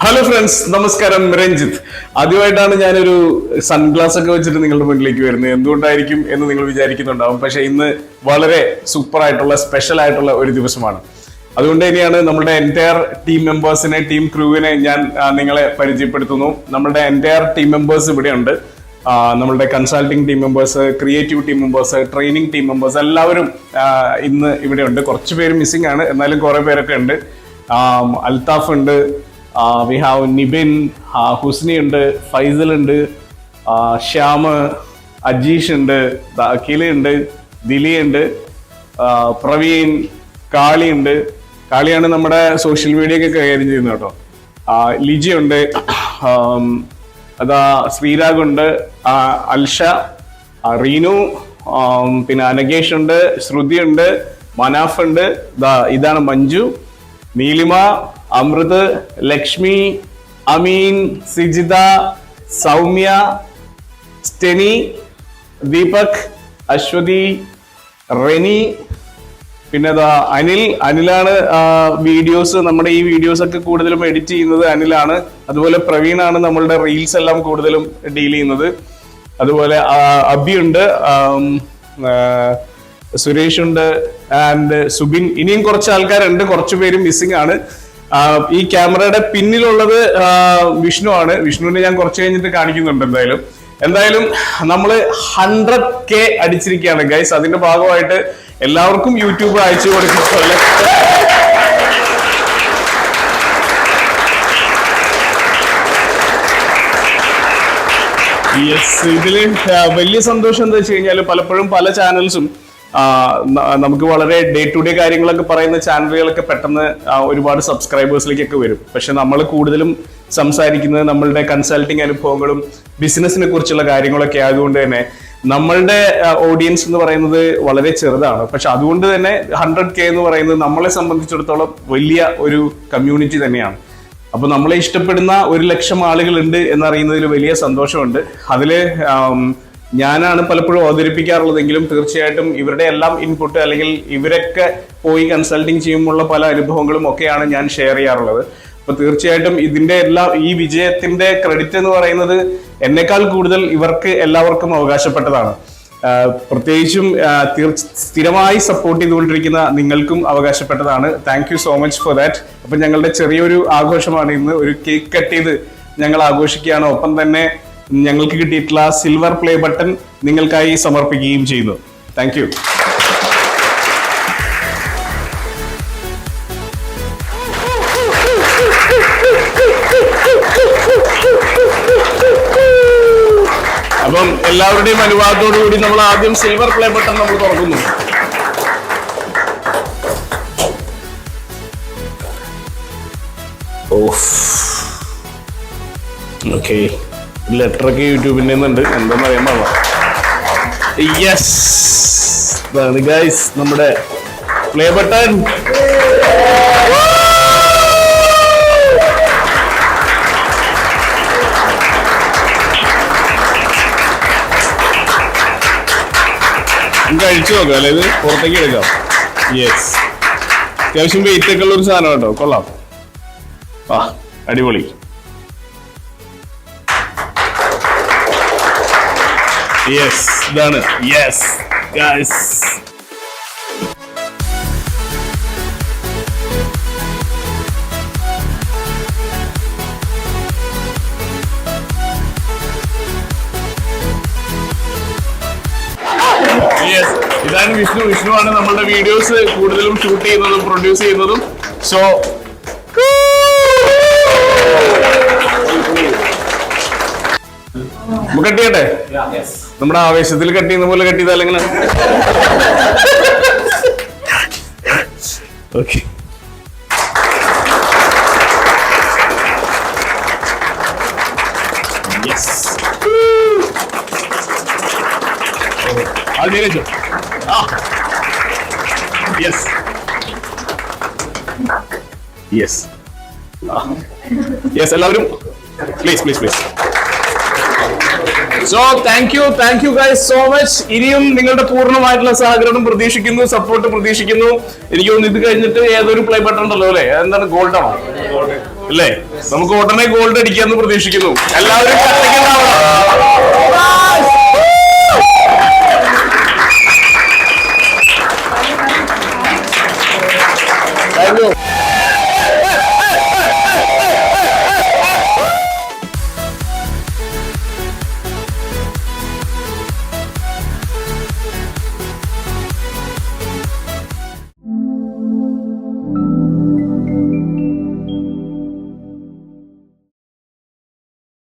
Hello friends നമസ്കാരം. രഞ്ജിത്ത്. ആദ്യമായിട്ടാണ് ഞാനൊരു സൺഗ്ലാസ് ഒക്കെ വെച്ചിട്ട് നിങ്ങളുടെ മുന്നിലേക്ക് വരുന്നത്. എന്തുകൊണ്ടായിരിക്കും എന്ന് നിങ്ങൾ വിചാരിക്കുന്നുണ്ടാവും. പക്ഷെ ഇന്ന് വളരെ സൂപ്പർ ആയിട്ടുള്ള സ്പെഷ്യൽ ആയിട്ടുള്ള ഒരു ദിവസമാണ്. അതുകൊണ്ട് തന്നെയാണ് നമ്മുടെ എന്റയർ ടീം മെമ്പേഴ്സിനെ ടീം ക്രൂവിനെ ഞാൻ നിങ്ങളെ പരിചയപ്പെടുത്തുന്നു. നമ്മുടെ എന്റയർ ടീം മെമ്പേഴ്സ് ഇവിടെയുണ്ട്. നമ്മളുടെ consulting team members creative team members training team members എല്ലാവരും ഇന്ന് ഇവിടെയുണ്ട്. കുറച്ച് പേര് മിസ്സിംഗ് ആണ്. എന്നാലും കുറേ പേരൊക്കെ ഉണ്ട്. അൽതാഫ് ഉണ്ട്. വി ഹാവ് നിബിൻ ഹുസ്നി ഉണ്ട് ഫൈസൽ ഉണ്ട് ശ്യാമ് അജീഷ് ഉണ്ട് അഖിലുണ്ട് അഖില ഉണ്ട് ദിലി ഉണ്ട് ആ, പ്രവീൺ ഉണ്ട്. കാളിയാണ് നമ്മുടെ സോഷ്യൽ മീഡിയ ഒക്കെ കൈകാര്യം ചെയ്യുന്നത് കേട്ടോ. ആ, ലിജി ഉണ്ട് ആം, അതാ ശ്രീരാഗ് ഉണ്ട് അൽഷ റീനു പിന്നെ അനകേഷ് ഉണ്ട് ശ്രുതി ഉണ്ട് മനാഫ് ഉണ്ട് ഇതാണ് മഞ്ജു നീലിമ അമൃത് ലക്ഷ്മി അമീൻ സിജിത സൗമ്യ സ്റ്റെനി ദീപക് അശ്വതി റെനി പിന്നെ അനിൽ. അനിലാണ് വീഡിയോസ് നമ്മുടെ ഈ വീഡിയോസ് ഒക്കെ കൂടുതലും എഡിറ്റ് ചെയ്യുന്നത് അനിലാണ്. അതുപോലെ പ്രവീണാണ് നമ്മളുടെ റീൽസ് എല്ലാം കൂടുതലും ഡീൽ ചെയ്യുന്നത്. അതുപോലെ അബിയുണ്ട് സുരേഷ് ഉണ്ട് ആൻഡ് സുബിൻ. ഇനിയും കുറച്ച് ആൾക്കാരുണ്ട് കുറച്ച് മിസ്സിംഗ് ആണ്. ഈ ക്യാമറയുടെ പിന്നിലുള്ളത് വിഷ്ണു ആണ്. വിഷ്ണുവിനെ ഞാൻ കുറച്ച് കഴിഞ്ഞിട്ട് കാണിക്കുന്നുണ്ട് എന്തായാലും. എന്തായാലും നമ്മൾ ഹൺഡ്രഡ് കെ അടിച്ചിരിക്കുകയാണ് ഗൈസ് അതിന്റെ ഭാഗമായിട്ട് എല്ലാവർക്കും യൂട്യൂബ് അയച്ചു കൊടുക്കുന്ന യെസ് ഇതിൽ വലിയ സന്തോഷം എന്താ വെച്ച് കഴിഞ്ഞാൽ പലപ്പോഴും പല ചാനൽസും നമുക്ക് വളരെ ഡേ ടു ഡേ കാര്യങ്ങളൊക്കെ പറയുന്ന ചാനലുകളൊക്കെ പെട്ടെന്ന് ഒരുപാട് സബ്സ്ക്രൈബേഴ്സിലേക്കൊക്കെ വരും. പക്ഷെ നമ്മൾ കൂടുതലും സംസാരിക്കുന്നത് നമ്മളുടെ കൺസൾട്ടിങ് അനുഭവങ്ങളും ബിസിനസ്സിനെ കുറിച്ചുള്ള കാര്യങ്ങളൊക്കെ ആയതുകൊണ്ട് തന്നെ നമ്മളുടെ ഓഡിയൻസ് എന്ന് പറയുന്നത് വളരെ ചെറുതാണ്. പക്ഷെ അതുകൊണ്ട് തന്നെ ഹൺഡ്രഡ് കെ എന്ന് പറയുന്നത് നമ്മളെ സംബന്ധിച്ചിടത്തോളം വലിയ ഒരു കമ്മ്യൂണിറ്റി തന്നെയാണ്. അപ്പൊ നമ്മളെ ഇഷ്ടപ്പെടുന്ന ഒരു ലക്ഷം ആളുകളുണ്ട് എന്നറിയുന്നതിൽ വലിയ സന്തോഷമുണ്ട്. അതിൽ ഞാനാണ് പലപ്പോഴും അവതരിപ്പിക്കാറുള്ളതെങ്കിലും തീർച്ചയായിട്ടും ഇവരുടെ എല്ലാം ഇൻപുട്ട് അല്ലെങ്കിൽ ഇവരൊക്കെ പോയി കൺസൾട്ടിങ് ചെയ്യുമ്പോഴുള്ള പല അനുഭവങ്ങളും ഒക്കെയാണ് ഞാൻ ഷെയർ ചെയ്യാറുള്ളത്. അപ്പൊ തീർച്ചയായിട്ടും ഇതിന്റെ എല്ലാം ഈ വിജയത്തിന്റെ ക്രെഡിറ്റ് എന്ന് പറയുന്നത് എന്നെക്കാൾ കൂടുതൽ ഇവർക്ക് എല്ലാവർക്കും അവകാശപ്പെട്ടതാണ്. പ്രത്യേകിച്ചും സ്ഥിരമായി സപ്പോർട്ട് ചെയ്തുകൊണ്ടിരിക്കുന്ന നിങ്ങൾക്കും അവകാശപ്പെട്ടതാണ്. Thank you so much for that അപ്പൊ ഞങ്ങളുടെ ചെറിയൊരു ആഘോഷമാണ് ഇന്ന്. ഒരു കേക്ക് കട്ട് ചെയ്ത് ഞങ്ങൾ ആഘോഷിക്കുകയാണ്. ഒപ്പം തന്നെ ഞങ്ങൾക്ക് കിട്ടിയിട്ടുള്ള സിൽവർ പ്ലേ ബട്ടൺ നിങ്ങൾക്കായി സമർപ്പിക്കുകയും ചെയ്യുന്നു താങ്ക് യു അപ്പം എല്ലാവരുടെയും അനുവാദത്തോടു കൂടി നമ്മൾ ആദ്യം സിൽവർ പ്ലേ ബട്ടൺ നമ്മൾ തുറക്കുന്നു. ഓക്കെ ലെറ്റർ ഒക്കെ യൂട്യൂബിൽ നിന്നുണ്ട് എന്താണെന്ന് അറിയാൻ പാടില്ല. യെസ് ഇതാണ് ഗൈസ് നമ്മുടെ പ്ലേ ബട്ടൺ കഴിച്ചു നോക്കാം ഇത് പുറത്തേക്ക് എടുക്കാം. യെസ് അത്യാവശ്യം വെയിറ്റ് ഒക്കെ ഉള്ള ഒരു സാധനം കേട്ടോ കൊള്ളാം. ആ അടിപൊളി. യെസ് ഇതാണ്. യെസ് ഗൈസ് ഇതാണ് വിഷ്ണു. വിഷ്ണു ആണ് നമ്മളുടെ വീഡിയോസ് കൂടുതലും ഷൂട്ട് ചെയ്യുന്നതും പ്രൊഡ്യൂസ് ചെയ്യുന്നതും. സോ നമുക്ക് കട്ട് ചെയ്യട്ടെ? നമ്മുടെ ആവേശത്തിൽ കട്ട് ചെയ്യുന്ന പോലെ കട്ട് ചെയ്താൽ എങ്ങനെ? ഓക്കെ യെസ് ആദ്യം യെസ് യെസ് യെസ് എല്ലാവരും? Please please please so thank you thank you guys so much ഇനിയും നിങ്ങളുടെ പൂർണമായിട്ടുള്ള സഹകരണം പ്രതീക്ഷിക്കുന്നു സപ്പോർട്ട് പ്രതീക്ഷിക്കുന്നു. എനിക്ക് തോന്നുന്നു ഇത് കഴിഞ്ഞിട്ട് ഏതൊരു പ്ലേ ബട്ടൺ ഉണ്ടല്ലോ അല്ലേ? എന്താണ് ഗോൾഡ് ആണോ? അല്ലേ നമുക്ക് ഉടനെ ഗോൾഡ് അടിക്കാന്ന് പ്രതീക്ഷിക്കുന്നു. എല്ലാവരും